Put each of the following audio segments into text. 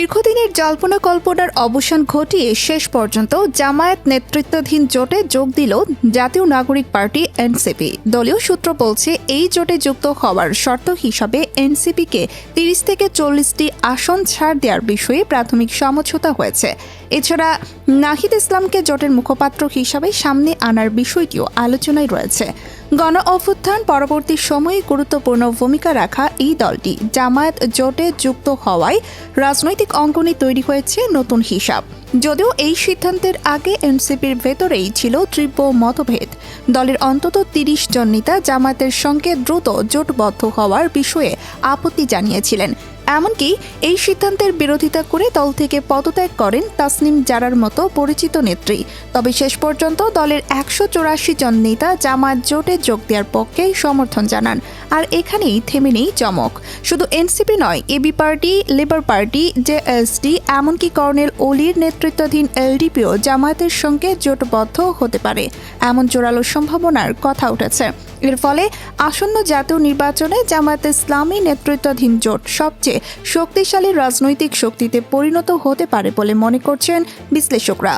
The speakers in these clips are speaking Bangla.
দীর্ঘদিনের জল্পনা কল্পনার অবসান ঘটিয়ে শেষ পর্যন্ত জামায়াত নেতৃত্বাধীন জোটে যোগ দিল জাতীয় নাগরিক পার্টি এনসিপি। দলীয় সূত্র বলছে, এই জোটে যুক্ত হওয়ার শর্ত হিসাবে এনসিপিকে তিরিশ থেকে চল্লিশটি আসন ছাড় দেওয়ার বিষয়ে প্রাথমিক সমঝোতা হয়েছে। এছাড়া নাহিদ ইসলামকে জোটের মুখপাত্র হিসাবে সামনে আনার বিষয়টিও আলোচনায় রয়েছে। গণ অভ্যুত্থান পরবর্তী সময়ে গুরুত্বপূর্ণ ভূমিকা রাখা এই দলটি। জামায়াত জোটে যুক্ত হওয়ায় রাজনৈতিক অঙ্গনে তৈরি হয়েছে নতুন হিসাব। যদিও এই সিদ্ধান্তের আগে এনসিপির ভেতরেই ছিল তীব্র মতভেদ। দলের অন্তত তিরিশ জন নেতা জামায়াতের সঙ্গে দ্রুত জোটবদ্ধ হওয়ার বিষয়ে আপত্তি জানিয়েছিলেন। এমনকি এই সিদ্ধান্তের বিরোধিতা করে দল থেকে পদত্যাগ করেন তাসনিম জারার মতো পরিচিত নেত্রী। তবে শেষ পর্যন্ত দলের একশো চৌরাশি জন নেতা জামাত জোটে যোগ দেওয়ার পক্ষেই সমর্থন জানান। আর এখানেই থেমে নেই চমক। শুধু এনসিপি নয় AB party, Labour party JSD এমনকি কর্নেল ওলির নেতৃত্বাধীন এলডিপিও জামায়াতের সঙ্গে জোটবদ্ধ হতে পারে। এমন জোরালো সম্ভাবনার কথা উঠেছে। এর ফলে আসন্ন জাতীয় নির্বাচনে জামায়াত ইসলামী নেতৃত্বাধীন জোট সবচেয়ে শক্তিশালী রাজনৈতিক শক্তিতে পরিণত হতে পারে বলে মনে করছেন বিশ্লেষকরা।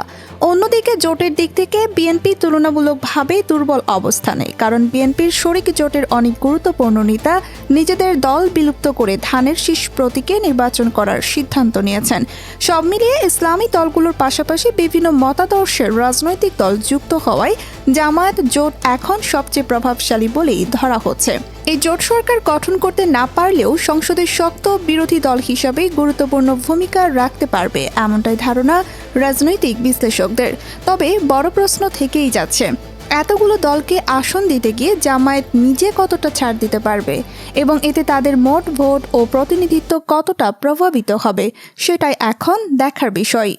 অন্যদিকে জোটের দিক থেকে বিএনপি তুলনামূলকভাবে দুর্বল অবস্থানে, কারণ বিএনপির শরিক জোটের অনেক গুরুত্বপূর্ণ নেতা নিজেদের দল বিলুপ্ত করে ধানের শীষ প্রতীকে নির্বাচন করার সিদ্ধান্ত নিয়েছেন। সব মিলিয়ে ইসলামী দলগুলোর পাশাপাশি বিভিন্ন মতাদর্শের রাজনৈতিক দল যুক্ত হওয়ায় জামায়াত জোট এখন সবচেয়ে প্রভাবশালী বলেই ধরা হচ্ছে। এই জোট সরকার গঠন করতে না পারলেও সংসদের শক্ত বিরোধী দল হিসাবে গুরুত্বপূর্ণ ভূমিকা রাখতে পারবে এমনটাই ধারণা রাজনৈতিক বিশ্লেষকদের। তবে বড় প্রশ্ন থেকেই যাচ্ছে, এতগুলো দলকে আসন দিতে গিয়ে জামায়াত নিজে কতটা ছাড় দিতে পারবে এবং এতে তাদের মোট ভোট ও প্রতিনিধিত্ব কতটা প্রভাবিত হবে, সেটাই এখন দেখার বিষয়।